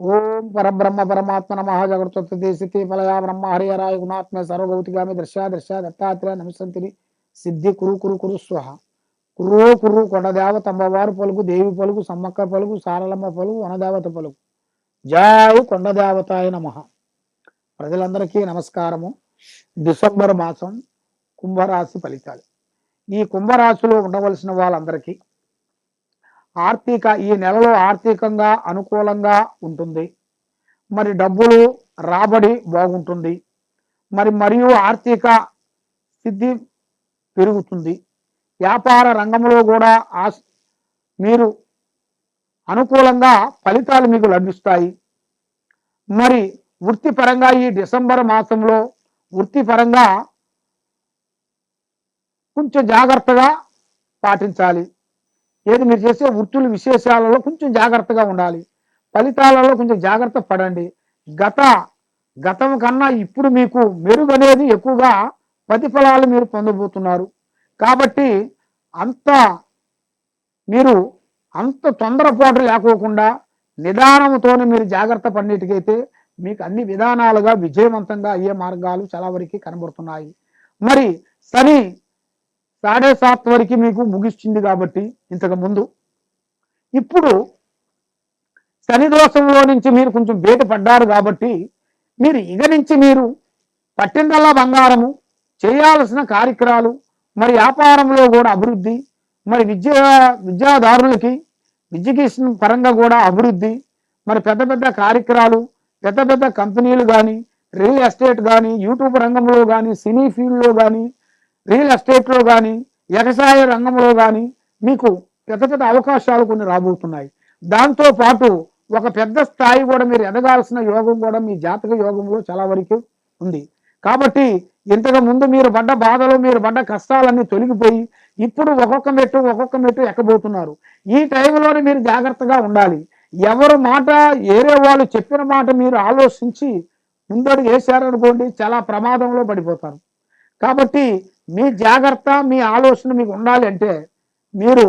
ఓం పరబ్రహ్మ పరమాత్మ నమ జగత్తే స్థితి ఫలయా బ్రహ్మ హరియరాయ గుణాత్మ సర్వభౌతిగామి దృశ్య దర్శ దత్తాత్రేయ నమస్సంతిని సిద్ధి కురు కురు కురు స్వహ. కుర్రో కుర్రు కొండదేవ తమ్మవారు పలుకు దేవి పలుకు సమ్మక్క పలుకు సారలమ్మ పలుకు వనదేవత పలుకు. జావు కొండదేవతాయ నమ. ప్రజలందరికీ నమస్కారము. డిసెంబర్ మాసం కుంభరాశి ఫలితాలు. ఈ కుంభరాశిలో ఉండవలసిన వాళ్ళందరికీ ఆర్థిక ఈ నెలలో ఆర్థికంగా అనుకూలంగా ఉంటుంది. మరి డబ్బులు రాబడి బాగుంటుంది. మరి మరియు ఆర్థిక సిద్ధి పెరుగుతుంది. వ్యాపార రంగంలో కూడా మీరు అనుకూలంగా ఫలితాలు మీకు లభిస్తాయి. మరి వృత్తిపరంగా ఈ డిసెంబర్ మాసంలో వృత్తిపరంగా కొంచెం జాగ్రత్తగా పాటించాలి. ఏది మీరు చేసే వృత్తుల విశేషాలలో కొంచెం జాగ్రత్తగా ఉండాలి. ఫలితాలలో కొంచెం జాగ్రత్త పడండి. గత గతం కన్నా ఇప్పుడు మీకు మెరుగు అనేది ఎక్కువగా ప్రతిఫలాలు మీరు పొందబోతున్నారు. కాబట్టి అంత మీరు అంత తొందరపాటు లేకోకుండా నిదానంతోనే మీరు జాగ్రత్త పడినట్టుకైతే మీకు అన్ని విధానాలుగా విజయవంతంగా అయ్యే మార్గాలు చాలా వరకు కనబడుతున్నాయి. మరి శని సాడే సాత్ వరకు మీకు ముగిస్తుంది కాబట్టి ఇంతకు ముందు. ఇప్పుడు శని దోషంలో నుంచి మీరు కొంచెం బయటపడ్డారు కాబట్టి మీరు ఇక నుంచి మీరు పట్టిందల్లా బంగారము చేయాల్సిన కార్యక్రమాలు మరి వ్యాపారంలో కూడా అభివృద్ధి మరి విద్యా విద్యాదారులకి ఎడ్యుకేషన్ పరంగా కూడా అభివృద్ధి మరి పెద్ద పెద్ద కార్యక్రమాలు పెద్ద పెద్ద కంపెనీలు కానీ రియల్ ఎస్టేట్ కానీ యూట్యూబ్ రంగంలో కానీ సినీ ఫీల్డ్లో కానీ రియల్ ఎస్టేట్లో కానీ వ్యవసాయ రంగంలో కానీ మీకు పెద్ద పెద్ద అవకాశాలు కొన్ని రాబోతున్నాయి. దాంతో పాటు ఒక పెద్ద స్థాయి కూడా మీరు ఎదగాల్సిన యోగం కూడా మీ జాతక యోగంలో చాలా వరకు ఉంది. కాబట్టి ఇంతకు ముందు మీరు పడ్డ బాధలు మీరు పడ్డ కష్టాలన్నీ తొలగిపోయి ఇప్పుడు ఒక్కొక్క మెట్టు ఒక్కొక్క మెట్టు ఎక్కబోతున్నారు. ఈ టైంలోనే మీరు జాగ్రత్తగా ఉండాలి. ఎవరు మాట ఏరే వాళ్ళు చెప్పిన మాట మీరు ఆలోచించి ముందడు వేశారనుకోండి చాలా ప్రమాదంలో పడిపోతారు. కాబట్టి మీ జాగ్రత్త మీ ఆలోచన మీకు ఉండాలి అంటే మీరు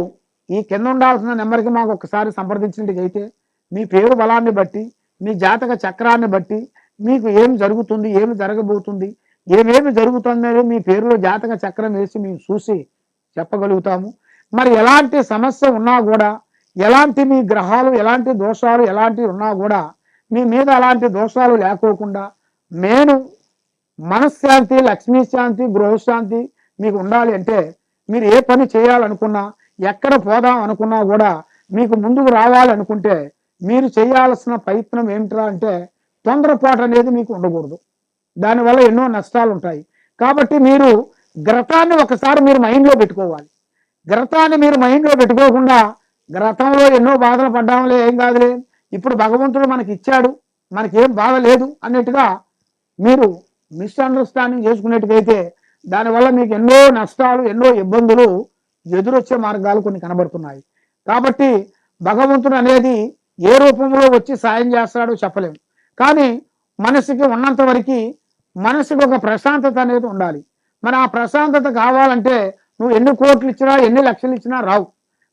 ఈ కింద ఉండాల్సిన నెంబర్కి మాకు ఒకసారి సంప్రదించినట్టుగైతే మీ పేరు బలాన్ని బట్టి మీ జాతక చక్రాన్ని బట్టి మీకు ఏం జరుగుతుంది ఏమి జరగబోతుంది ఏమేమి జరుగుతుందో మీ పేరులో జాతక చక్రం వేసి మేము చూసి చెప్పగలుగుతాము. మరి ఎలాంటి సమస్య ఉన్నా కూడా ఎలాంటి మీ గ్రహాలు ఎలాంటి దోషాలు ఎలాంటివి ఉన్నా కూడా మీ మీద అలాంటి దోషాలు లేకోకుండా నేను మనశ్శాంతి లక్ష్మీశాంతి గృహశాంతి మీకు ఉండాలి అంటే మీరు ఏ పని చేయాలనుకున్నా ఎక్కడ పోదాం అనుకున్నా కూడా మీకు ముందుకు రావాలనుకుంటే మీరు చేయాల్సిన ప్రయత్నం ఏమిట్రా అంటే తొందరపాటు అనేది మీకు ఉండకూడదు. దానివల్ల ఎన్నో నష్టాలు ఉంటాయి కాబట్టి మీరు గ్రతాన్ని ఒకసారి మీరు మైండ్లో పెట్టుకోవాలి. గ్రతాన్ని మీరు మైండ్లో పెట్టుకోకుండా గ్రతంలో ఎన్నో బాధలు పడ్డాంలే ఏం కాదులే. ఇప్పుడు భగవంతుడు మనకి ఇచ్చాడు మనకేం బాధ లేదు అన్నట్టుగా మీరు మిస్అండర్స్టాండింగ్ చేసుకునేట్టుకైతే దానివల్ల మీకు ఎన్నో నష్టాలు ఎన్నో ఇబ్బందులు ఎదురొచ్చే మార్గాలు కొన్ని కనబడుతున్నాయి. కాబట్టి భగవంతుడు అనేది ఏ రూపంలో వచ్చి సాయం చేస్తాడో చెప్పలేము కానీ మనసుకి ఉన్నంత వరకు మనసుకి ఒక ప్రశాంతత అనేది ఉండాలి. మరి ఆ ప్రశాంతత కావాలంటే నువ్వు ఎన్ని కోట్లు ఇచ్చినా ఎన్ని లక్షలు ఇచ్చినా రావు.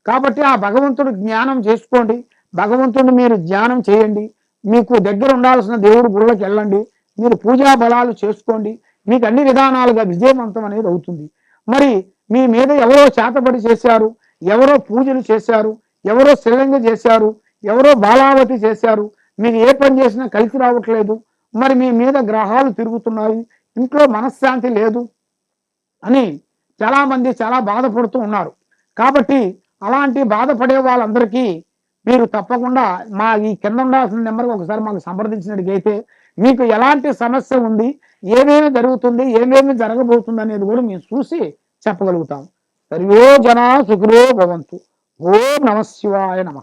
కాబట్టి ఆ భగవంతుడు జ్ఞానం చేసుకోండి. భగవంతుడిని మీరు ధ్యానం చేయండి. మీకు దగ్గర ఉండాల్సిన దేవుడు గుళ్ళకి వెళ్ళండి. మీరు పూజా బలాలు చేసుకోండి. మీకు అన్ని విధానాలుగా విజయవంతం అనేది అవుతుంది. మరి మీ మీద ఎవరో చేతబడి చేశారు ఎవరో పూజలు చేశారు ఎవరో శ్రీలింగ చేశారు ఎవరో బాలావతి చేశారు మీకు ఏ పని చేసినా కలిసి రావట్లేదు మరి మీ మీద గ్రహాలు తిరుగుతున్నాయి ఇంట్లో మనశ్శాంతి లేదు అని చాలామంది చాలా బాధపడుతూ ఉన్నారు. కాబట్టి అలాంటి బాధపడే వాళ్ళందరికీ మీరు తప్పకుండా మా ఈ కింద ఉండాల్సిన నెంబర్కి ఒకసారి మాకు సంప్రదించినట్టుగైతే మీకు ఎలాంటి సమస్య ఉంది ఏమేమి జరుగుతుంది ఏమేమి జరగబోతుంది అనేది కూడా మేము చూసి చెప్పగలుగుతాం. సర్వో జనా సుఖినో భవంతు. ఓం నమ శివాయ నమ.